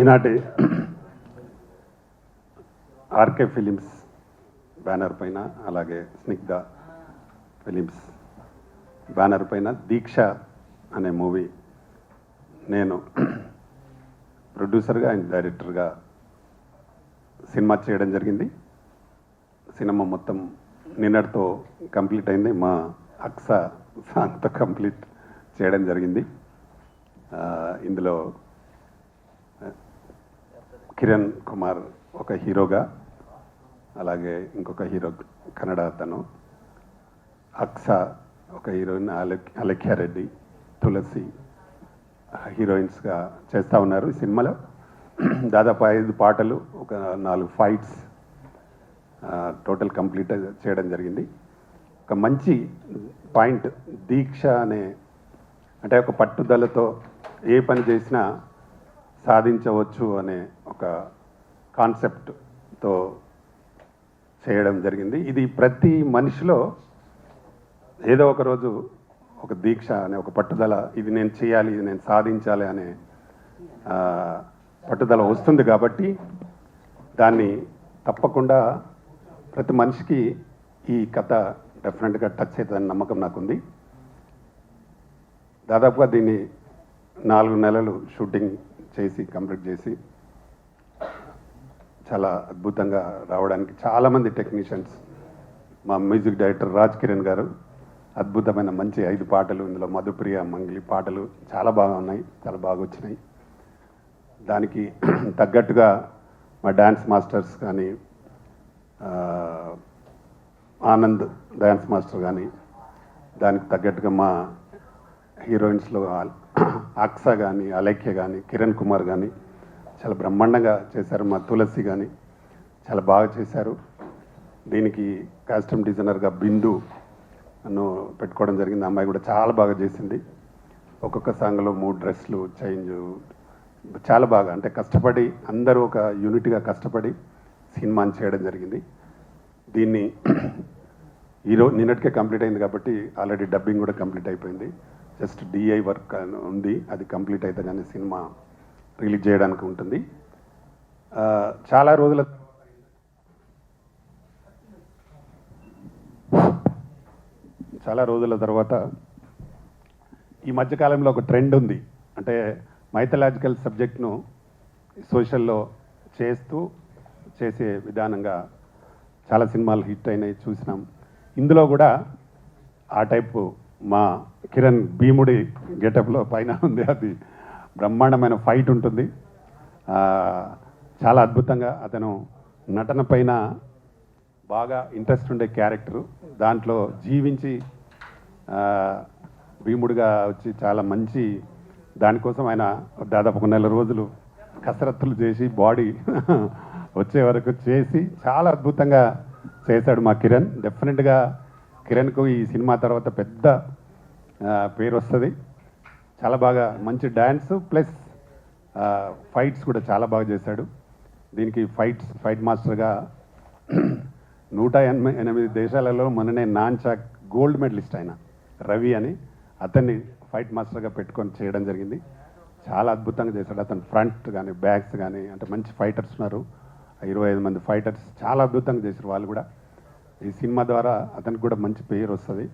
ఈనాటి RK films banner పైన అలాగే స్నిగ్ధ ఫిలిమ్స్ బ్యానర్ పైన దీక్ష అనే మూవీ నేను ప్రొడ్యూసర్గా అండ్ డైరెక్టర్గా సినిమా చేయడం జరిగింది. సినిమా మొత్తం నిన్నటితో కంప్లీట్ అయింది. మా అక్స సాంగ్తో కంప్లీట్ చేయడం జరిగింది. ఇందులో కిరణ్ కుమార్ ఒక హీరోగా అలాగే ఇంకొక హీరో కన్నడ అతను. అక్స ఒక హీరోయిన్ అలెక్ అలెఖ్యారెడ్డి తులసి హీరోయిన్స్గా చేస్తూ ఉన్నారు ఈ సినిమాలో. దాదాపు ఐదు పాటలు ఒక నాలుగు ఫైట్స్ టోటల్ కంప్లీట్ చేయడం జరిగింది. ఒక మంచి పాయింట్ దీక్ష అనే అంటే ఒక పట్టుదలతో ఏ పని చేసినా సాధించవచ్చు అనే ఒక కాన్సెప్ట్తో చేయడం జరిగింది. ఇది ప్రతి మనిషిలో ఏదో ఒక రోజు ఒక దీక్ష అనే ఒక పట్టుదల ఇది నేను చేయాలి ఇది నేను సాధించాలి అనే పట్టుదల వస్తుంది కాబట్టి దాన్ని తప్పకుండా ప్రతి మనిషికి ఈ కథ డెఫినెట్గా టచ్ అవుతుందని నమ్మకం నాకుంది. దాదాపుగా దీన్ని నాలుగు నెలలు షూటింగ్ చేసి కంప్లీట్ చేసి చాలా అద్భుతంగా రావడానికి చాలామంది టెక్నీషియన్స్ మా మ్యూజిక్ డైరెక్టర్ రాజ్ కిరణ్ గారు అద్భుతమైన మంచి ఐదు పాటలు ఇందులో మధుప్రియ మంగ్లి పాటలు చాలా బాగా ఉన్నాయి చాలా బాగా వచ్చినాయి. దానికి తగ్గట్టుగా మా డ్యాన్స్ మాస్టర్స్ కానీ ఆనంద్ డ్యాన్స్ మాస్టర్ కానీ దానికి తగ్గట్టుగా మా హీరోయిన్స్లో అక్స కానీ అలేఖ్య కానీ కిరణ్ కుమార్ కానీ చాలా బ్రహ్మాండంగా చేశారు మా తులసి కానీ చాలా బాగా చేశారు. దీనికి కాస్ట్యూమ్ డిజైనర్గా బిందు నన్ను పెట్టుకోవడం జరిగింది. అమ్మాయి కూడా చాలా బాగా చేసింది. ఒక్కొక్క సాంగ్లో మూడు డ్రెస్లు చేంజ్ చాలా బాగా. అంటే కష్టపడి అందరూ ఒక యూనిట్గా కష్టపడి సినిమాని చేయడం జరిగింది. దీన్ని ఈరోజు నిన్నటికే కంప్లీట్ అయింది కాబట్టి ఆల్రెడీ డబ్బింగ్ కూడా కంప్లీట్ అయిపోయింది. జస్ట్ డిఐ వర్క్ అని ఉంది. అది కంప్లీట్ అయితే కానీ సినిమా రిలీజ్ చేయడానికి ఉంటుంది. చాలా రోజుల చాలా రోజుల తర్వాత ఈ మధ్యకాలంలో ఒక ట్రెండ్ ఉంది. అంటే మైథలాజికల్ సబ్జెక్ట్ను సోషల్లో చేస్తూ చేసే విధానంగా చాలా సినిమాలు హిట్ అయినాయి చూసినాం. ఇందులో కూడా ఆ టైపు మా కిరణ్ భీముడి గెటప్లో పైన ఉంది అది. బ్రహ్మాండమైన ఫైట్ ఉంటుంది. చాలా అద్భుతంగా అతను నటన పైన బాగా ఇంట్రెస్ట్ ఉండే క్యారెక్టరు. దాంట్లో జీవించి భీముడిగా వచ్చి చాలా మంచి దానికోసం ఆయన దాదాపు ఒక నెల రోజులు కసరత్తులు చేసి బాడీ వచ్చే వరకు చేసి చాలా అద్భుతంగా చేశాడు మా కిరణ్. డెఫినెట్గా కిరణ్కు ఈ సినిమా తర్వాత పెద్ద పేరు వస్తుంది. చాలా బాగా మంచి డ్యాన్స్ ప్లస్ ఫైట్స్ కూడా చాలా బాగా చేశాడు. దీనికి ఫైట్స్ ఫైట్ మాస్టర్గా నూట ఎనభై ఎనిమిది దేశాలలో మొన్ననే నాన్చాక్ గోల్డ్ మెడలిస్ట్ ఆయన రవి అని అతన్ని ఫైట్ మాస్టర్గా పెట్టుకొని చేయడం జరిగింది. చాలా అద్భుతంగా చేశాడు. అతను ఫ్రంట్ కానీ బ్యాక్స్ కానీ అంటే మంచి ఫైటర్స్ ఉన్నారు. ఇరవై ఐదు మంది ఫైటర్స్ చాలా అద్భుతంగా చేశారు వాళ్ళు కూడా. ఈ సినిమా ద్వారా అతనికి కూడా మంచి పేరు వస్తుంది.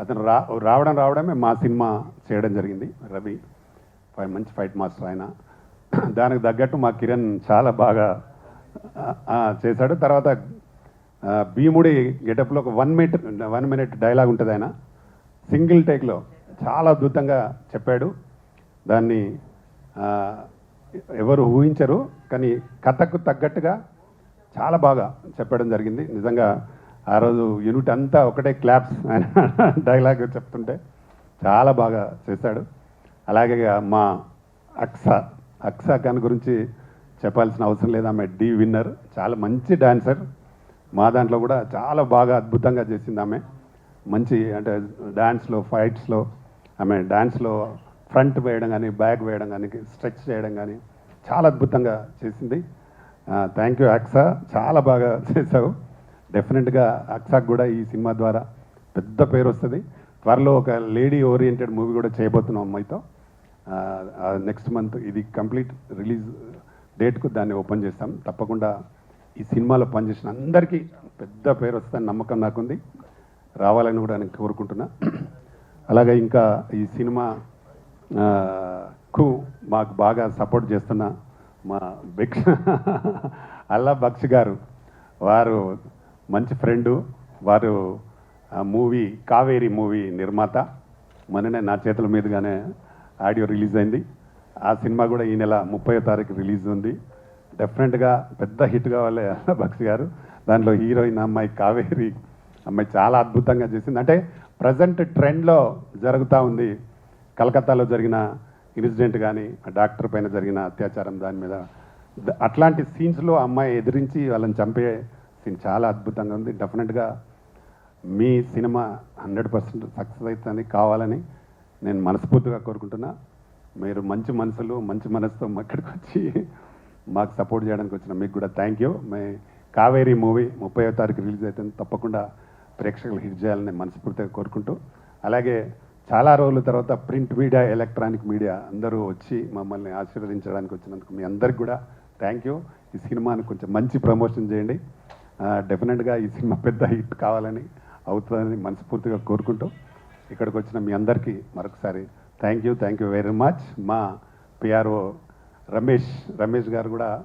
అతను రా రావడం రావడమే మా సినిమా చేయడం జరిగింది. రవి ఫైవ్ మంచి ఫైట్ మాస్టర్ ఆయన. దానికి తగ్గట్టు మా కిరణ్ చాలా బాగా చేశాడు. తర్వాత భీముడి గెటప్లో ఒక one minute one minute dialogue ఉంటుంది ఆయన. సింగిల్ టేక్లో చాలా అద్భుతంగా చెప్పాడు. దాన్ని ఎవరు ఊహించరు కానీ కథకు తగ్గట్టుగా చాలా బాగా చెప్పడం జరిగింది. నిజంగా ఆ రోజు యూనిట్ అంతా ఒకటే క్లాప్స్ ఆయన డైలాగ్ చెప్తుంటే చాలా బాగా చేశాడు. అలాగే మా అక్స అక్సా ఖాన్ గురించి చెప్పాల్సిన అవసరం లేదు. ఆమె డి విన్నర్ చాలా మంచి డాన్సర్ మా దాంట్లో కూడా చాలా బాగా అద్భుతంగా చేసింది ఆమె. మంచి అంటే డ్యాన్స్లో ఫైట్స్లో ఆమె డాన్స్లో ఫ్రంట్ వేయడం కానీ బ్యాక్ వేయడం కానీ స్ట్రెచ్ చేయడం కానీ చాలా అద్భుతంగా చేసింది. Thank you Aksa. చాలా బాగా చేసావు డెఫినెట్గా అక్సాక్ కూడా ఈ సినిమా ద్వారా పెద్ద పేరు వస్తుంది. త్వరలో ఒక లేడీ ఓరియంటెడ్ మూవీ కూడా చేయబోతున్నాం అమ్మాయితో. నెక్స్ట్ మంత్ ఇది కంప్లీట్ రిలీజ్ డేట్కు దాన్ని ఓపెన్ చేస్తాం. తప్పకుండా ఈ సినిమాలో పనిచేసిన అందరికీ పెద్ద పేరు వస్తుందని నమ్మకం నాకుంది. రావాలని కూడా నేను కోరుకుంటున్నా. అలాగే ఇంకా ఈ సినిమాకు మాకు బాగా సపోర్ట్ చేస్తున్న మా భిక్ష అల్లా బక్ష్ గారు వారు మంచి ఫ్రెండు వారు మూవీ కావేరి మూవీ నిర్మాత. మొన్ననే నా చేతుల మీదుగానే ఆడియో రిలీజ్ అయింది. ఆ సినిమా కూడా ఈ నెల ముప్పై తారీఖు రిలీజ్ ఉంది. డెఫినెట్గా పెద్ద హిట్ కావాలి భక్తి గారు. దాంట్లో హీరోయిన్ అమ్మాయి కావేరి అమ్మాయి చాలా అద్భుతంగా చేసింది. అంటే ప్రజెంట్ ట్రెండ్లో జరుగుతూ ఉంది. కలకత్తాలో జరిగిన ఇన్సిడెంట్ కానీ డాక్టర్ పైన జరిగిన అత్యాచారం దాని మీద. అట్లాంటి సీన్స్లో అమ్మాయి ఎదిరించి వాళ్ళని చంపే సీన్ చాలా అద్భుతంగా ఉంది. డెఫినెట్గా మీ సినిమా హండ్రెడ్ పర్సెంట్ సక్సెస్ అవుతుంది కావాలని నేను మనస్ఫూర్తిగా కోరుకుంటున్నా. మీరు మంచి మనసులు మంచి మనసుతో మా ఇక్కడికి వచ్చి మాకు సపోర్ట్ చేయడానికి వచ్చిన మీకు కూడా thank you May Kaveri movie ముప్పై తారీఖు రిలీజ్ అవుతుంది తప్పకుండా ప్రేక్షకులు హిట్ చేయాలని మనస్ఫూర్తిగా కోరుకుంటూ అలాగే చాలా రోజుల తర్వాత ప్రింట్ మీడియా ఎలక్ట్రానిక్ మీడియా అందరూ వచ్చి మమ్మల్ని ఆశీర్వదించడానికి వచ్చినందుకు మీ అందరికి కూడా థ్యాంక్ యూ ఈ సినిమాని కొంచెం మంచి ప్రమోషన్ చేయండి. డెఫినెట్గా ఈ సినిమా పెద్ద హిట్ కావాలని అవుతుందని మనస్ఫూర్తిగా కోరుకుంటూ ఇక్కడికి వచ్చిన మీ అందరికీ మరొకసారి thank you thank you very much మా పిఆర్ఓ రమేష్ రమేష్ గారు కూడా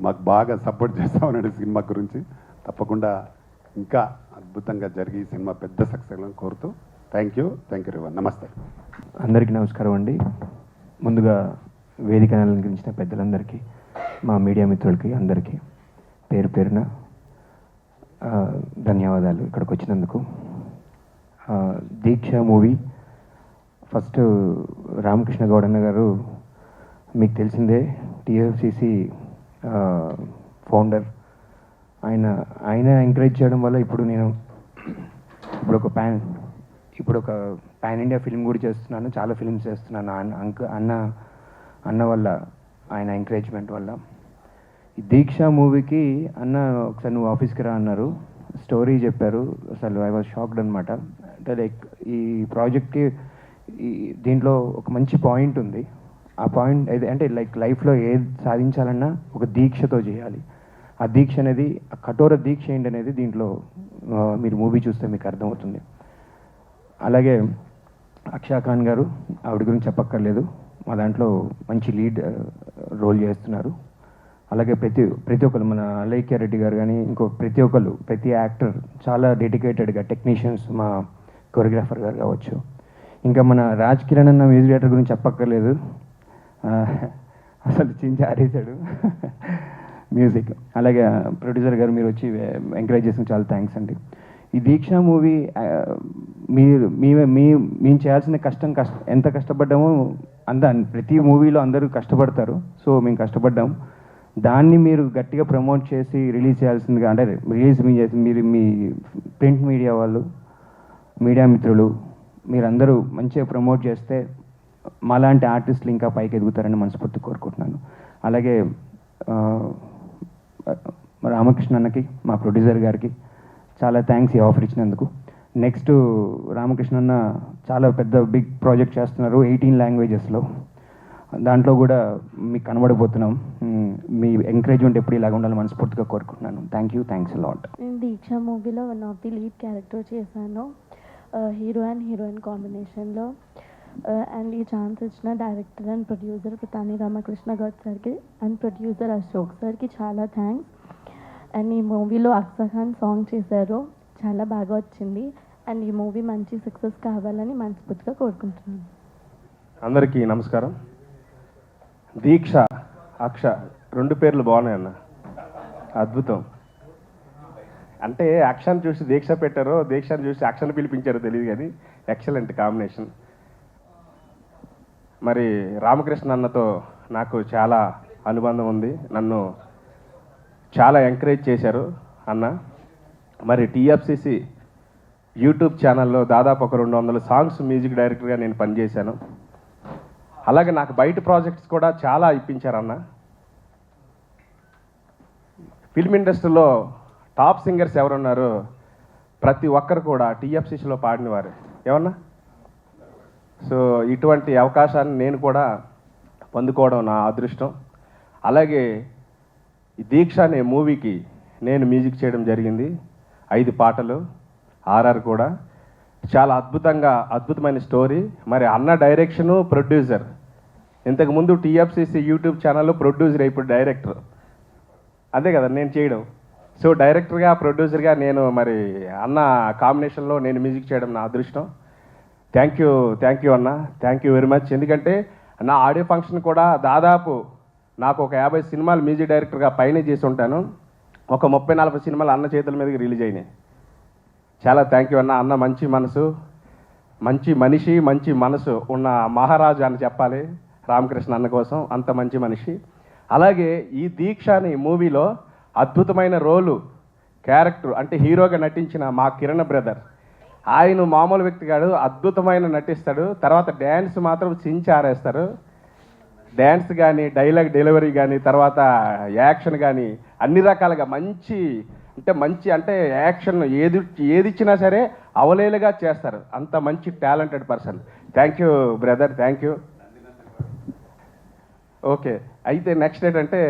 మాకు బాగా సపోర్ట్ చేస్తా ఉన్నాడు ఈ సినిమా గురించి. తప్పకుండా ఇంకా అద్భుతంగా జరిగి ఈ సినిమా పెద్ద సక్సెస్ కోరుతూ థ్యాంక్ యూ థ్యాంక్ యూ రివన్ నమస్తే. అందరికీ నమస్కారం అండి. ముందుగా వేదిక అలంకరించిన పెద్దలందరికీ మా మీడియా మిత్రులకి అందరికీ పేరు పేరున ధన్యవాదాలు ఇక్కడికి వచ్చినందుకు దీక్ష మూవీ ఫస్ట్ రామకృష్ణ గౌడన్న గారు మీకు తెలిసిందే టిఎఫ్సిసి ఫౌండర్. ఆయన ఆయన ఎంకరేజ్ చేయడం వల్ల ఇప్పుడు నేను ఇప్పుడు ఒక ప్యాన్ ఇప్పుడు ఒక పాన్ ఇండియా ఫిల్మ్ కూడా చేస్తున్నాను చాలా ఫిల్మ్స్ చేస్తున్నాను. అన్న అంక అన్న అన్న వల్ల ఆయన ఎంకరేజ్మెంట్ వల్ల. దీక్ష మూవీకి అన్న ఒకసారి నువ్వు ఆఫీస్కి రా అన్నారు. స్టోరీ చెప్పారు. అసలు ఐ వాజ్ షాక్డ్ అనమాట అంటే లైక్ ఈ ప్రాజెక్ట్కి ఈ దీంట్లో ఒక మంచి పాయింట్ ఉంది. ఆ పాయింట్ అంటే లైక్ లైఫ్లో ఏది సాధించాలన్నా ఒక దీక్షతో చేయాలి. ఆ దీక్ష అనేది ఆ కఠోర దీక్ష ఏంటి అనేది దీంట్లో మీరు మూవీ చూస్తే మీకు అర్థమవుతుంది. అలాగే అక్షా ఖాన్ గారు ఆవిడ గురించి చెప్పక్కర్లేదు. మా దాంట్లో మంచి లీడ్ రోల్ చేస్తున్నారు. అలాగే ప్రతి ప్రతి ఒక్కరు మన అలైక్య రెడ్డి గారు కానీ ఇంకో ప్రతి ఒక్కరు ప్రతి యాక్టర్ చాలా డెడికేటెడ్గా టెక్నీషియన్స్ మా కొరియోగ్రాఫర్ గారు కావచ్చు. ఇంకా మన రాజ్ కిరణ్ అన్న మ్యూజిక్ డైరెక్టర్ గురించి చెప్పక్కర్లేదు. అసలు చించి ఆరేశాడు. మ్యూజిక్. అలాగే ప్రొడ్యూసర్ గారు మీరు వచ్చి ఎంకరేజ్ చేసిన చాలా థ్యాంక్స్ అండి. ఈ దీక్ష మూవీ మీరు మీ మీ మేము చేయాల్సిన కష్టం కష్ట ఎంత కష్టపడ్డామో అంత ప్రతి మూవీలో అందరూ కష్టపడతారు. సో మేము కష్టపడ్డాం. దాన్ని మీరు గట్టిగా ప్రమోట్ చేసి రిలీజ్ చేయాల్సిందిగా అంటే రిలీజ్ మీ చేసి మీరు మీ ప్రింట్ మీడియా వాళ్ళు మీడియా మిత్రులు మీరందరూ మంచిగా ప్రమోట్ చేస్తే మాలాంటి ఆర్టిస్టులు ఇంకా పైకి ఎదుగుతారని మనస్ఫూర్తి కోరుకుంటున్నాను. అలాగే రామకృష్ణ అన్నకి మా ప్రొడ్యూసర్ గారికి చాలా థ్యాంక్స్ ఈ ఆఫర్ ఇచ్చినందుకు. నెక్స్ట్ రామకృష్ణ అన్న చాలా పెద్ద బిగ్ ప్రాజెక్ట్ చేస్తున్నారు ఎయిటీన్ లాంగ్వేజెస్లో దాంట్లో కూడా మీకు కనబడిపోతున్నాం మ్, ఎంకరేజ్మెంట్ ఎప్పుడు ఇలాగ ఉండాలని మనస్ఫూర్తిగా కోరుకుంటున్నాను. థ్యాంక్ యూ థ్యాంక్స్ లాట్ నేను దీక్ష మూవీలో one of the lead character చేశాను. హీరో అండ్ హీరోయిన్ కాంబినేషన్లో అండ్ ఈ ఛాన్స్ ఇచ్చిన director and producer Pratani Ramakrishna Goud సార్కి అండ్ ప్రొడ్యూసర్ అశోక్ సార్కి చాలా థ్యాంక్స్ అండ్ ఈ మూవీలో అక్సా ఖాన్ సాంగ్ చేశారు. చాలా బాగా వచ్చింది. అండ్ ఈ మూవీ మంచి సక్సెస్ కావాలని మనస్ఫూర్తిగా కోరుకుంటున్నాను. అందరికీ నమస్కారం. దీక్ష అక్ష రెండు పేర్లు బాగున్నాయి అన్న అద్భుతం. అంటే యాక్షన్ చూసి దీక్ష పెట్టారో దీక్షను చూసి యాక్షన్ పిలిపించారో తెలియదు కానీ ఎక్సలెంట్ కాంబినేషన్. మరి రామకృష్ణ అన్నతో నాకు చాలా అనుబంధం ఉంది. నన్ను చాలా ఎంకరేజ్ చేశారు అన్న. మరి టీఎఫ్సిసి యూట్యూబ్ ఛానల్లో దాదాపు ఒక రెండు వందల సాంగ్స్ మ్యూజిక్ డైరెక్టర్గా నేను పనిచేశాను. అలాగే నాకు బయట ప్రాజెక్ట్స్ కూడా చాలా ఇప్పించారన్న. ఫిల్మ్ ఇండస్ట్రీలో టాప్ సింగర్స్ ఎవరున్నారు? ప్రతి ఒక్కరు కూడా టీఎఫ్సిసిలో పాడినవారు. ఏమన్నా? సో ఇటువంటి అవకాశాన్ని నేను కూడా పొందుకోవడం నా అదృష్టం. అలాగే దీక్ష అనే మూవీకి నేను మ్యూజిక్ చేయడం జరిగింది. ఐదు పాటలు ఆర్ఆర్ కూడా. చాలా అద్భుతంగా అద్భుతమైన స్టోరీ. మరి అన్న డైరెక్షను ప్రొడ్యూసర్ ఇంతకుముందు టీఎఫ్సిసి యూట్యూబ్ ఛానల్లో ప్రొడ్యూసర్ ఇప్పుడు డైరెక్టర్. అదే కదా నేను చేయడం. సో డైరెక్టర్గా ప్రొడ్యూసర్గా నేను మరి అన్న కాంబినేషన్లో నేను మ్యూజిక్ చేయడం నా అదృష్టం. థ్యాంక్ యూ థ్యాంక్ యూ అన్న. థ్యాంక్ యూ వెరీ మచ్ ఎందుకంటే నా ఆడియో ఫంక్షన్ కూడా దాదాపు నాకు ఒక యాభై సినిమాలు మ్యూజిక్ డైరెక్టర్గా పైన చేసి ఉంటాను. ఒక ముప్పై నలభై సినిమాలు అన్న చేతుల మీదకి రిలీజ్ అయినాయి. చాలా థ్యాంక్ యూ అన్న. అన్న మంచి మనసు మంచి మనిషి మంచి మనసు ఉన్న మహారాజు అని చెప్పాలి. రామకృష్ణ అన్న కోసం అంత మంచి మనిషి. అలాగే ఈ దీక్ష అనే మూవీలో అద్భుతమైన రోలు క్యారెక్టర్ అంటే హీరోగా నటించిన మా కిరణ్ బ్రదర్. ఆయన మామూలు వ్యక్తి కాడు అద్భుతమైన నటిస్తాడు. తర్వాత డ్యాన్స్ మాత్రం చించి ఆరేస్తారు. డ్యాన్స్ కానీ డైలాగ్ డెలివరీ కానీ తర్వాత యాక్షన్ కానీ అన్ని రకాలుగా మంచి అంటే మంచి అంటే యాక్షన్ ఏది ఏది ఇచ్చినా సరే అవలేలుగా చేస్తారు. అంత మంచి talented person. Thank you brother thank you. Okay. అయితే నెక్స్ట్ ఏంటంటే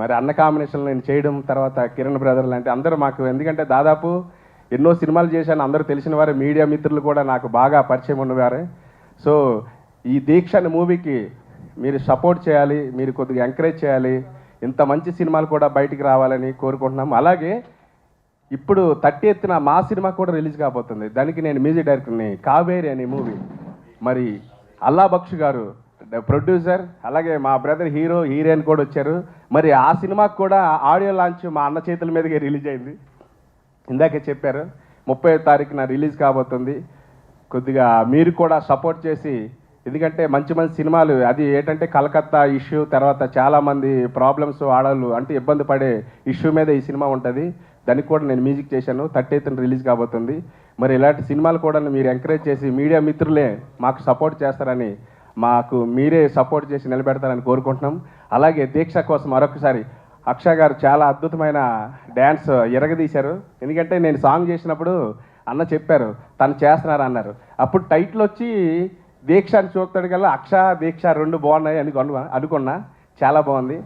మరి అన్న కాంబినేషన్ నేను చేయడం తర్వాత కిరణ్ బ్రదర్ లాంటి అందరూ మాకు ఎందుకంటే దాదాపు ఎన్నో సినిమాలు చేశాను అందరూ తెలిసిన వారే మీడియా మిత్రులు కూడా నాకు బాగా పరిచయం ఉన్నవారే. సో ఈ దీక్ష అనే మూవీకి మీరు సపోర్ట్ చేయాలి మీరు కొద్దిగా ఎంకరేజ్ చేయాలి ఇంత మంచి సినిమాలు కూడా బయటికి రావాలని కోరుకుంటున్నాం. అలాగే ఇప్పుడు తట్టి ఎత్తిన మా సినిమా కూడా రిలీజ్ కాబోతుంది. దానికి నేను మ్యూజిక్ డైరెక్టర్ని కావేరి అనే మూవీ. మరి అల్లా బక్షు గారు ప్రొడ్యూసర్ అలాగే మా బ్రదర్ హీరో హీరోయిన్ కూడా వచ్చారు. మరి ఆ సినిమాకి కూడా ఆడియో లాంచ్ మా అన్న చేతుల మీదకే రిలీజ్ అయింది. ఇందాకే చెప్పారు ముప్పై తారీఖున రిలీజ్ కాబోతుంది. కొద్దిగా మీరు కూడా సపోర్ట్ చేసి ఎందుకంటే మంచి మంచి సినిమాలు అది ఏంటంటే కలకత్తా ఇష్యూ తర్వాత చాలామంది ప్రాబ్లమ్స్ ఆడవాళ్ళు అంటే ఇబ్బంది పడే ఇష్యూ మీద ఈ సినిమా ఉంటుంది. దానికి కూడా నేను మ్యూజిక్ చేశాను. థర్టీ ఎయిత్ రిలీజ్ కాబోతుంది. మరి ఇలాంటి సినిమాలు కూడా మీరు ఎంకరేజ్ చేసి మీడియా మిత్రులే మాకు సపోర్ట్ చేస్తారని మాకు మీరే సపోర్ట్ చేసి నిలబెడతారని కోరుకుంటున్నాం. అలాగే దీక్ష కోసం మరొకసారి అక్ష గారు చాలా అద్భుతమైన డ్యాన్స్ ఎరగదీశారు. ఎందుకంటే నేను సాంగ్ చేసినప్పుడు అన్న చెప్పారు తను చేస్తున్నారు అన్నారు. అప్పుడు టైటిల్ వచ్చి దీక్ష అని చూస్తాడు కల్లా అక్ష దీక్ష రెండు బాగున్నాయి అని అనుకున్నా. చాలా బాగుంది.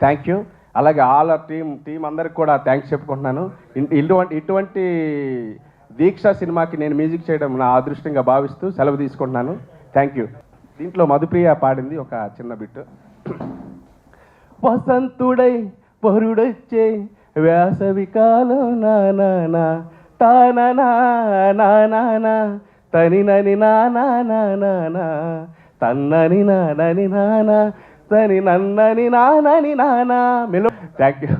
Thank you. అలాగే ఆల్ ఆర్ టీమ్ టీం అందరికి కూడా థ్యాంక్స్ చెప్పుకుంటున్నాను. ఇటువంటి ఇటువంటి దీక్ష సినిమాకి నేను మ్యూజిక్ చేయడం నా అదృష్టంగా భావిస్తూ సెలవు తీసుకుంటున్నాను. Thank you. దీంట్లో మధుప్రియ పాడింది ఒక చిన్న బిట్ వసంతుడై వరుడొచ్చే వేసవి కాలం నానా తానా నానా తని నని నానా నానా తన్నని నానని నానా తని నన్నని నానని నానా మెలో థ్యాంక్ యూ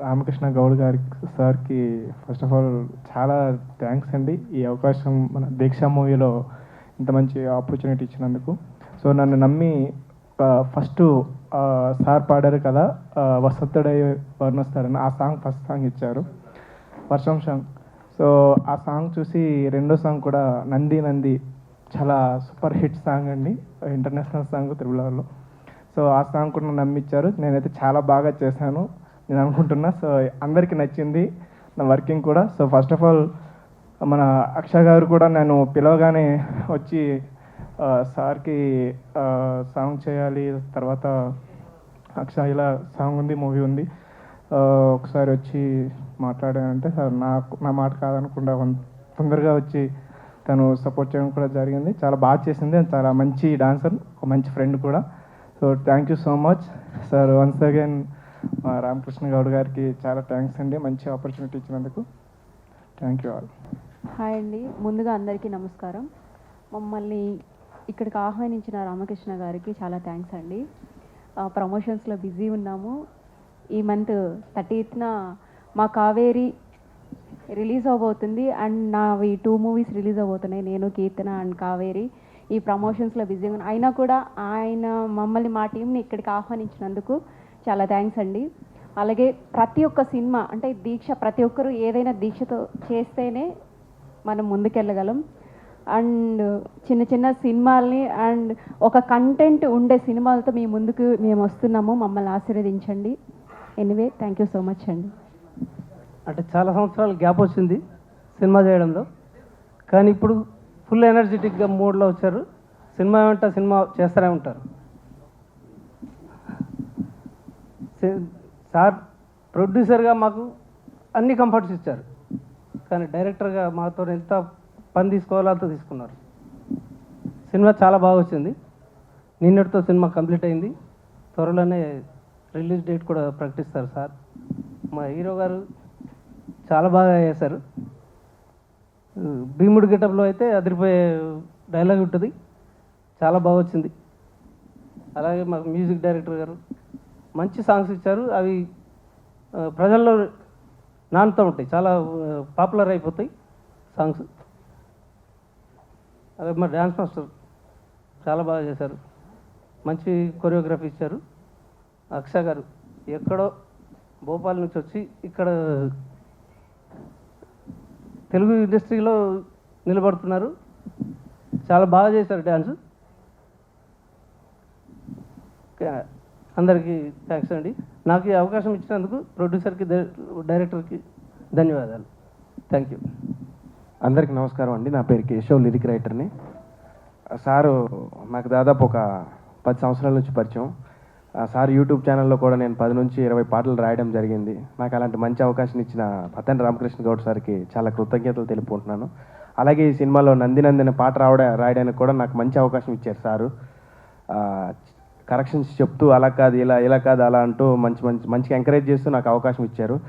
రామకృష్ణ గౌడ్ గారి సార్కి ఫస్ట్ ఆఫ్ ఆల్ చాలా థ్యాంక్స్ అండి ఈ అవకాశం మన దీక్ష మూవీలో ఇంత మంచి ఆపర్చునిటీ ఇచ్చినందుకు. సో నన్ను నమ్మి ఫస్ట్ సార్ పాడారు కదా ఆ, వసంతుడై వర్ణిస్తారని ఆ సాంగ్ ఫస్ట్ సాంగ్ ఇచ్చారు. వర్షం సాంగ్. సో ఆ సాంగ్ చూసి రెండో సాంగ్ కూడా నంది నంది చాలా సూపర్ హిట్ సాంగ్ అండి. ఇంటర్నేషనల్ సాంగ్ తిరుమలలో సో ఆ సాంగ్ కూడా నమ్మిచ్చారు. నేనైతే చాలా బాగా చేశాను. నేను అనుకుంటున్నా. సో అందరికీ నచ్చింది నా వర్కింగ్ కూడా. సో ఫస్ట్ ఆఫ్ ఆల్ మన అక్ష గారు కూడా నేను పిలవగానే వచ్చి సార్కి సాంగ్ చేయాలి తర్వాత అక్ష ఇలా సాంగ్ ఉంది మూవీ ఉంది. ఒకసారి వచ్చి మాట్లాడానంటే సార్ నాకు నా మాట కాదనకుండా తొందరగా వచ్చి తను సపోర్ట్ చేయడం కూడా జరిగింది. చాలా బాగా చేసింది చాలా మంచి డాన్సర్ ఒక మంచి ఫ్రెండ్ కూడా. So thank you so much sir once again Ramakrishna Goud గారికి చాలా థ్యాంక్స్ అండి. మంచి ఆపర్చునిటీ ఇచ్చినందుకు. థ్యాంక్ యూ ఆల్ హాయ్ అండి. ముందుగా అందరికీ నమస్కారం. మమ్మల్ని ఇక్కడికి ఆహ్వానించిన రామకృష్ణ గారికి చాలా థ్యాంక్స్ అండి. ప్రమోషన్స్లో బిజీ ఉన్నాము. ఈ మంత్ థర్టీత్న మా కావేరి రిలీజ్ అవబోతుంది అండ్ నావి టూ మూవీస్ రిలీజ్ అవబోతున్నాయి. నేను కీర్తన అండ్ కావేరి ఈ ప్రమోషన్స్లో బిజీగా ఉన్నా అయినా కూడా ఆయన మమ్మల్ని మా టీంని ఇక్కడికి ఆహ్వానించినందుకు చాలా థ్యాంక్స్ అండి. అలాగే ప్రతి ఒక్క సినిమా అంటే దీక్ష ప్రతి ఒక్కరు ఏదైనా దీక్షతో చేస్తేనే మనం ముందుకెళ్ళగలం. అండ్ చిన్న చిన్న సినిమాల్ని అండ్ ఒక కంటెంట్ ఉండే సినిమాలతో మీ ముందుకు మేము వస్తున్నాము. మమ్మల్ని ఆశీర్వదించండి. Anyway thank you so much అండి. అంటే చాలా సంవత్సరాలు గ్యాప్ వచ్చింది సినిమా చేయడంలో. కానీ ఇప్పుడు ఫుల్ ఎనర్జెటిక్గా మూడ్లో వచ్చారు. సినిమా వెంట సినిమా చేస్తూనే ఉంటారు. సార్ ప్రొడ్యూసర్గా మాకు అన్ని కంఫర్ట్స్ ఇచ్చారు. కానీ డైరెక్టర్గా మాతో ఎంత పని తీసుకోవాలో అంత తీసుకున్నారు. సినిమా చాలా బాగా వచ్చింది. నిన్నటితో సినిమా కంప్లీట్ అయింది. త్వరలోనే రిలీజ్ డేట్ కూడా ప్రకటిస్తారు సార్. మా హీరో గారు చాలా బాగా చేశారు. భీముడి గెటప్లో అయితే అదిరిపోయే డైలాగ్ ఉంటుంది. చాలా బాగా వచ్చింది. అలాగే మాకు మ్యూజిక్ డైరెక్టర్ గారు మంచి సాంగ్స్ ఇచ్చారు. అవి ప్రజల్లో నానుతూ ఉంటాయి. చాలా పాపులర్ అయిపోతాయి సాంగ్స్ అలాగే మా డ్యాన్స్ మాస్టర్ చాలా బాగా చేశారు. మంచి కొరియోగ్రఫీ ఇచ్చారు. అక్ష గారు ఎక్కడో భోపాల్ నుంచి వచ్చి ఇక్కడ తెలుగు ఇండస్ట్రీలో నిలబడుతున్నారు. చాలా బాగా చేశారు డ్యాన్స్ అందరికీ థ్యాంక్స్ అండి. నాకు ఈ అవకాశం ఇచ్చినందుకు ప్రొడ్యూసర్కి డైరెక్టర్కి ధన్యవాదాలు. Thank you. అందరికీ నమస్కారం అండి. నా పేరు కేశవ్ లిరిక్ రైటర్ని. సారు నాకు దాదాపు ఒక పది సంవత్సరాల నుంచి పరిచయం. సార్ యూట్యూబ్ ఛానల్లో కూడా నేను పది నుంచి ఇరవై పాటలు రాయడం జరిగింది. నాకు అలాంటి మంచి అవకాశం ఇచ్చిన పతన్ రామకృష్ణ గౌడ్ సార్కి చాలా కృతజ్ఞతలు తెలుపుకుంటున్నాను. అలాగే ఈ సినిమాలో నందినందిన పాట రావడ రాయడానికి కూడా నాకు మంచి అవకాశం ఇచ్చారు సారు. కరెక్షన్స్ చెప్తూ అలా కాదు ఇలా ఇలా కాదు అలా అంటూ మంచి మంచి మంచిగా ఎంకరేజ్ చేస్తూ నాకు అవకాశం ఇచ్చారు.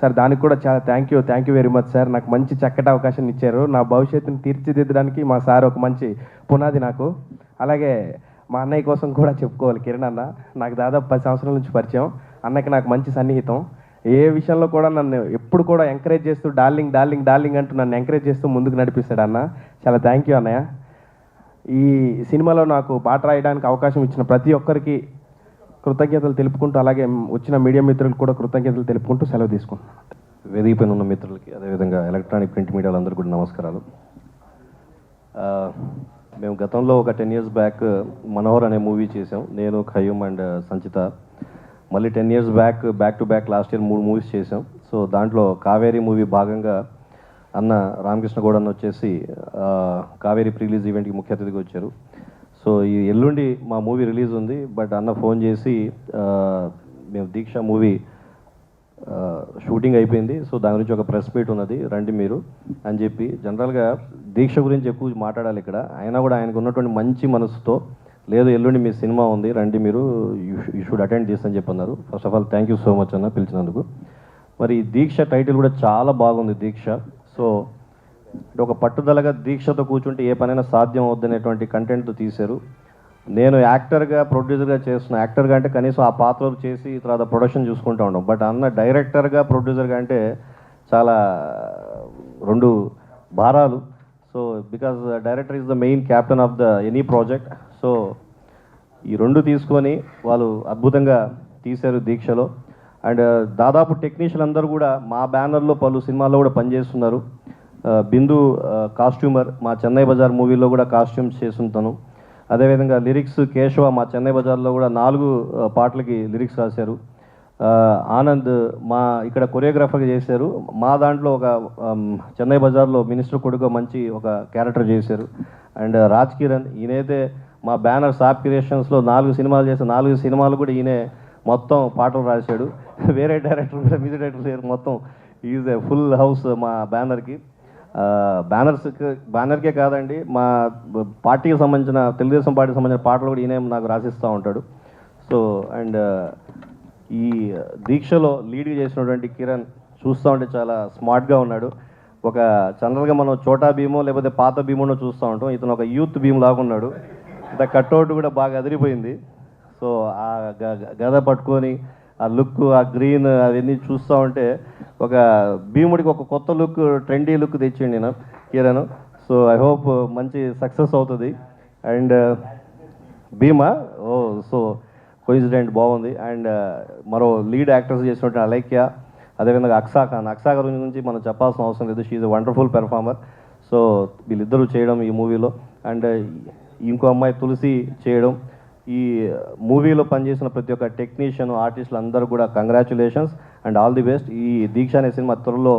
సార్ దానికి కూడా చాలా thank you thank you very much sir. నాకు మంచి చక్కటి అవకాశం ఇచ్చారు. నా భవిష్యత్తుని తీర్చిదిద్దడానికి మా సార్ ఒక మంచి పునాది నాకు. అలాగే మా అన్నయ్య కోసం కూడా చెప్పుకోవాలి కిరణ్ అన్న. నాకు దాదాపు పది సంవత్సరాల నుంచి పరిచయం. అన్నకి నాకు మంచి సన్నిహితం. ఏ విషయంలో కూడా నన్ను ఎప్పుడు కూడా ఎంకరేజ్ చేస్తూ డార్లింగ్ డార్లింగ్ డార్లింగ్ అంటూ నన్ను ఎంకరేజ్ చేస్తూ ముందుకు నడిపిస్తాడు అన్న. చాలా థ్యాంక్ యూ అన్నయ్య. ఈ సినిమాలో నాకు పాట రాయడానికి అవకాశం ఇచ్చిన ప్రతి ఒక్కరికి కృతజ్ఞతలు తెలుపుకుంటూ అలాగే వచ్చిన మీడియా మిత్రులకు కూడా కృతజ్ఞతలు తెలుపుకుంటూ సెలవు తీసుకుంటున్నాను. వేదికపైన ఉన్న మిత్రులకి అదేవిధంగా ఎలక్ట్రానిక్ ప్రింట్ మీడియాలందరూ కూడా నమస్కారాలు. మేము గతంలో ఒక టెన్ ఇయర్స్ బ్యాక్ మనోహర్ అనే మూవీ చేసాం నేను ఖయూమ్ అండ్ సంచిత. మళ్ళీ ten years back back to back last year మూడు మూవీస్ చేసాం సో దాంట్లో కావేరీ మూవీ భాగంగా అన్న రామకృష్ణ గౌడ్ అన్న వచ్చేసి కావేరి కావేరీ ప్రీ రిలీజ్ ఈవెంట్కి ముఖ్య అతిథిగా వచ్చారు. సో ఈ ఎల్లుండి మా మూవీ రిలీజ్ ఉంది బట్ అన్న ఫోన్ చేసి మేము దీక్ష మూవీ షూటింగ్ అయిపోయింది. సో దాని గురించి ఒక ప్రెస్ మీట్ ఉన్నది రండి మీరు అని చెప్పి. జనరల్గా దీక్ష గురించి ఎక్కువ మాట్లాడాలి ఇక్కడ. అయినా కూడా ఆయనకు ఉన్నటువంటి మంచి మనసుతో లేదు ఎల్లుండి మీ సినిమా ఉంది రండి మీరు యూ షుడ్ అటెండ్ దిస్ అని చెప్పి అన్నారు first of all thank you so much అన్న పిలిచినందుకు. మరి దీక్ష టైటిల్ కూడా చాలా బాగుంది దీక్ష. సో ఒక పట్టుదలగా దీక్షతో కూర్చుంటే ఏ పనైనా సాధ్యం అవుద్దనేటువంటి కంటెంట్తో తీశారు. నేను యాక్టర్గా ప్రొడ్యూసర్గా చేస్తున్న యాక్టర్గా అంటే కనీసం ఆ పాత్రలు చేసి తర్వాత ప్రొడక్షన్ చూసుకుంటూ ఉంటాం బట్ అన్న డైరెక్టర్గా ప్రొడ్యూసర్గా అంటే చాలా రెండు భారాలు. So because director is the main captain of the any project so ఈ రెండు తీసుకొని వాళ్ళు అద్భుతంగా తీశారు దీక్షలో. అండ్ దాదాపు టెక్నీషియన్ అందరూ కూడా మా బ్యానర్లో పలు సినిమాల్లో కూడా పనిచేస్తున్నారు. బిందు కాస్ట్యూమర్ మా చెన్నై బజార్ మూవీలో కూడా కాస్ట్యూమ్స్ చేస్తుంటాను. అదేవిధంగా లిరిక్స్ కేశవ మా చెన్నై బజార్లో కూడా నాలుగు పాటలకి లిరిక్స్ రాశారు. ఆనంద్ మా ఇక్కడ కొరియోగ్రాఫర్ చేశారు. మా దాంట్లో ఒక చెన్నై బజార్లో మినిస్టర్ కొడుకు మంచి ఒక క్యారెక్టర్ చేశారు. అండ్ రాజ్ కిరణ్ ఈయనైతే మా బ్యానర్ సాప్ క్రియేషన్స్లో నాలుగు సినిమాలు చేసిన నాలుగు సినిమాలు కూడా ఈయనే మొత్తం పాటలు రాశాడు. వేరే డైరెక్టర్ కూడా మ్యూజిక్ డైరెక్టర్ లేరు మొత్తం ఈజ్ ఏ ఫుల్ హౌస్ మా బ్యానర్కి. బ్యానర్స్ బ్యానర్కే కాదండి మా పార్టీకి సంబంధించిన తెలుగుదేశం పార్టీకి సంబంధించిన పాటలు కూడా ఈయన నాకు రాసిస్తూ ఉంటాడు. సో అండ్ ఈ దీక్షలో లీడ్ చేసినటువంటి కిరణ్ చూస్తూ ఉంటే చాలా స్మార్ట్గా ఉన్నాడు. ఒక జనరల్గా మనం చోటా భీమో లేకపోతే పాత భీమోనో చూస్తూ ఉంటాం. ఇతను ఒక యూత్ భీమ్ లాగా ఉన్నాడు. ఇంత కట్అవుట్ కూడా బాగా అదిరిపోయింది. సో ఆ గ- గద పట్టుకొని ఆ లుక్ ఆ గ్రీన్ అవన్నీ చూస్తూ ఉంటే ఒక భీముడికి ఒక కొత్త లుక్ ట్రెండీ లుక్ తెచ్చిండి నేను కిరణ్ సో ఐ హోప్ మంచి సక్సెస్ అవుతుంది. And Bhima oh so coincident బాగుంది. అండ్ మరో లీడ్ యాక్టర్స్ చేసినట్టు అలైక్య అదేవిధంగా అక్సా ఖాన్. అక్సా ఖాన్ గురించి మనం చెప్పాల్సిన అవసరం లేదు. షీఈ్ వండర్ఫుల్ పెర్ఫార్మర్ సో వీళ్ళిద్దరూ చేయడం ఈ మూవీలో. అండ్ ఇంకో అమ్మాయి తులసి చేయడం. ఈ మూవీలో పనిచేసిన ప్రతి ఒక్క టెక్నీషియన్ ఆర్టిస్టులు అందరూ కూడా congratulations and all the best. ఈ దీక్ష అనే సినిమా త్వరలో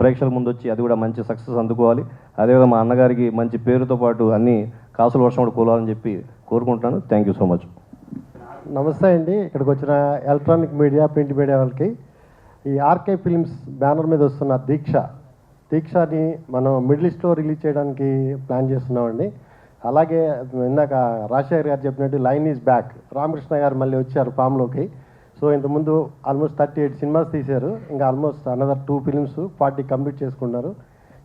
ప్రేక్షకుల ముందు వచ్చి అది కూడా మంచి సక్సెస్ అందుకోవాలి. అదేవిధంగా మా అన్నగారికి మంచి పేరుతో పాటు అన్ని కాసుల వర్షం కూడా కూలాలని చెప్పి కోరుకుంటున్నాను. థ్యాంక్ యూ సో మచ్ నమస్తే అండి. ఇక్కడికి వచ్చిన ఎలక్ట్రానిక్ మీడియా ప్రింట్ మీడియా వాళ్ళకి. ఈ ఆర్కే ఫిల్మ్స్ బ్యానర్ మీద వస్తున్న దీక్ష. దీక్షని మనం మిడిల్ ఈస్ట్లో రిలీజ్ చేయడానికి ప్లాన్ చేస్తున్నామండి. అలాగే ఇందాక రాజశేఖర్ గారు చెప్పినట్టు లైన్ ఈజ్ బ్యాక్. రామకృష్ణ గారు మళ్ళీ వచ్చారు ఫామ్లోకి. సో ఇంతకుముందు ఆల్మోస్ట్ థర్టీ ఎయిట్ సినిమాస్ తీశారు. ఇంకా almost another two films forty complete చేసుకున్నారు.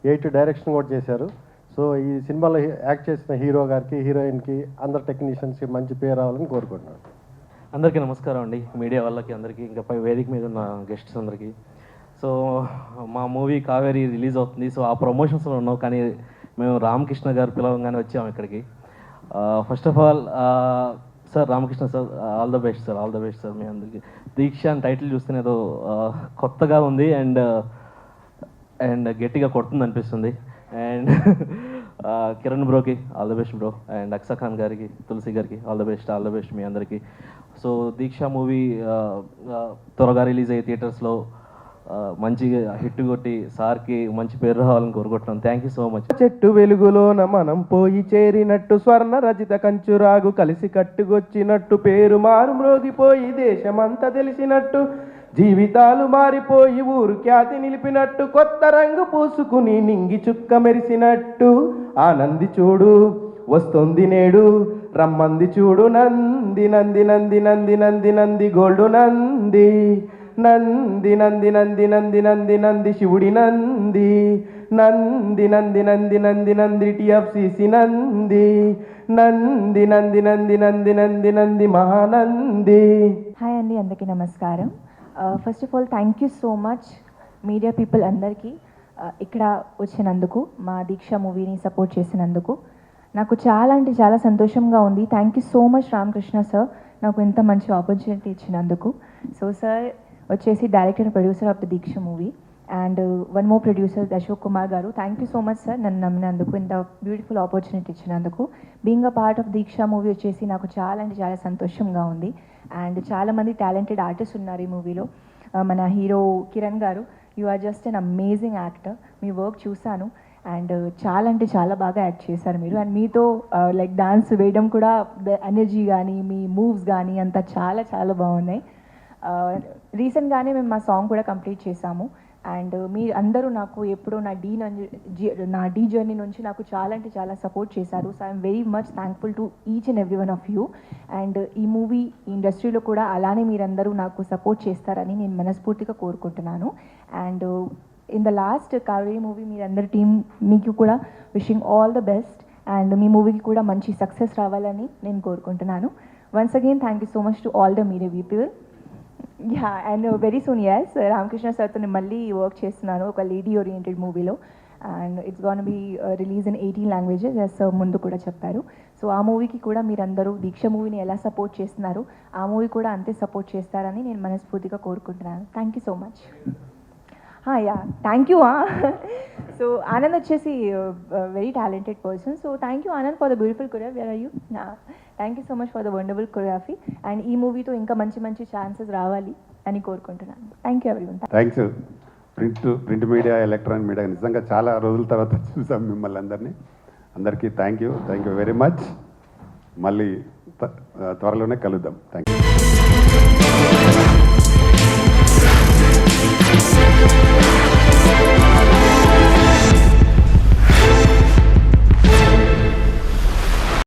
ఎయిట్ డైరెక్షన్ కూడా చేశారు. సో ఈ సినిమాలో యాక్ట్ చేసిన హీరో గారికి హీరోయిన్కి అందరు టెక్నీషియన్స్కి మంచి పేరు రావాలని కోరుకుంటున్నాను. అందరికీ నమస్కారం అండి. మీడియా వాళ్ళకి అందరికీ ఇంకా పై వేదిక మీద ఉన్న గెస్ట్స్ అందరికీ. సో మా మూవీ కావేరి రిలీజ్ అవుతుంది. సో ఆ ప్రమోషన్స్లో ఉన్నాం కానీ మేము రామకృష్ణ గారు పిలవంగానే వచ్చాము ఇక్కడికి. First of all sir Ramakrishna sir all the best sir all the best sir మీ అందరికీ. దీక్ష అని టైటిల్ చూస్తేనే ఏదో కొత్తగా ఉంది అండ్ అండ్ గట్టిగా కొడుతుంది అనిపిస్తుంది. And Kiran బ్రోకి all the best bro and Aksa Khan గారికి తులసి గారికి all the best all the best మీ అందరికీ. సో దీక్ష మూవీ త్వరగా రిలీజ్ అయ్యే థియేటర్స్లో మంచి హిట్ కొట్టి సార్కి మంచి పేరు రావాలని కోరుకుంటున్నాం. థ్యాంక్ యూ సో మచ్ చెట్టు వెలుగులోన మనం పోయి చేరినట్టు స్వర్ణ రజిత కంచురాగు కలిసి కట్టుకొచ్చినట్టు పేరు మారు మ్రోగిపోయి దేశమంతా తెలిసినట్టు జీవితాలు మారిపోయి ఊరు ఖ్యాతి నిలిపినట్టు కొత్త రంగు పూసుకుని నింగి చుక్క మెరిసినట్టు ఆనంది చూడు వస్తుంది నేడు రమ్మంది చూడు నంది నంది నంది నంది నంది నంది గోల్డు నంది. నంది నంది నంది నంది నంది నంది శివుడి నంది నంది నంది నంది నంది నంది టిఎఫ్సిసి నంది నంది నంది నంది నంది నంది నంది మహానంది హాయ్ అండి అందరికీ నమస్కారం first of all thank you so much media people అందరికీ ఇక్కడ వచ్చినందుకు మా దీక్ష మూవీని సపోర్ట్ చేసినందుకు నాకు చాలా అంటే చాలా సంతోషంగా ఉంది thank you so much Ramakrishna sir నాకు ఇంత మంచి ఆపర్చునిటీ ఇచ్చినందుకు సో సార్ వచ్చేసి director and producer of the Deeksha movie and one more producer Ashok Kumar గారు. Thank you so much sir నన్ను నమ్మినందుకు ఇంత బ్యూటిఫుల్ ఆపర్చునిటీ ఇచ్చినందుకు. Being a part of Deeksha movie వచ్చేసి నాకు చాలా అంటే చాలా సంతోషంగా ఉంది. అండ్ చాలామంది టాలెంటెడ్ ఆర్టిస్ట్ ఉన్నారు ఈ మూవీలో uh, మన హీరో కిరణ్ గారు you are just an amazing actor me work చూశాను. అండ్ uh, చాలా అంటే చాలా బాగా యాక్ట్ చేశారు మీరు. అండ్ మీతో uh, లైక్ డాన్స్ వేయడం కూడా ఎనర్జీ కానీ మీ మూవ్స్ కానీ అంతా చాలా చాలా బాగున్నాయి. రీసెంట్గానే మేము మా సాంగ్ కూడా కంప్లీట్ చేసాము. అండ్ మీ అందరూ నాకు ఎప్పుడూ నా డీ నా డీ జర్నీ నుంచి నాకు చాలా అంటే చాలా సపోర్ట్ చేశారు. So I'm very much thankful to each and every one of you and ఈ మూవీ ఇండస్ట్రీలో కూడా అలానే మీరందరూ నాకు సపోర్ట్ చేస్తారని నేను మనస్ఫూర్తిగా కోరుకుంటున్నాను. And in the last Kaveri movie మీరందరి టీం మీకు కూడా wishing all the best and మీ మూవీకి కూడా మంచి సక్సెస్ రావాలని నేను కోరుకుంటున్నాను. Once again thank you so much to all the media people yeah and very soon S Ramakrishna సార్తో నేను మళ్ళీ వర్క్ చేస్తున్నాను ఒక లేడీ ఓరియంటెడ్ మూవీలో and it's gonna be release in eighteen languages S ముందు కూడా చెప్పారు. సో ఆ మూవీకి కూడా మీరందరూ దీక్ష మూవీని ఎలా సపోర్ట్ చేస్తున్నారు ఆ మూవీ కూడా అంతే సపోర్ట్ చేస్తారని నేను మనస్ఫూర్తిగా కోరుకుంటున్నాను. Thank you so much yeah thank you so Anand వచ్చేసి very talented person so thank you Anand for the beautiful courier where are you thank you so much for the wonderful choreography and ఈ మూవీతో ఇంకా మంచి మంచి chances రావాలి అని కోరుకుంటున్నాను thank you ఎవరి thanks print print media electronic media నిజంగా చాలా రోజుల తర్వాత చూసాం మిమ్మల్ని అందరినీ. అందరికీ thank you thank you very much మళ్ళీ త్వరలోనే కలుద్దాం. Thank you Música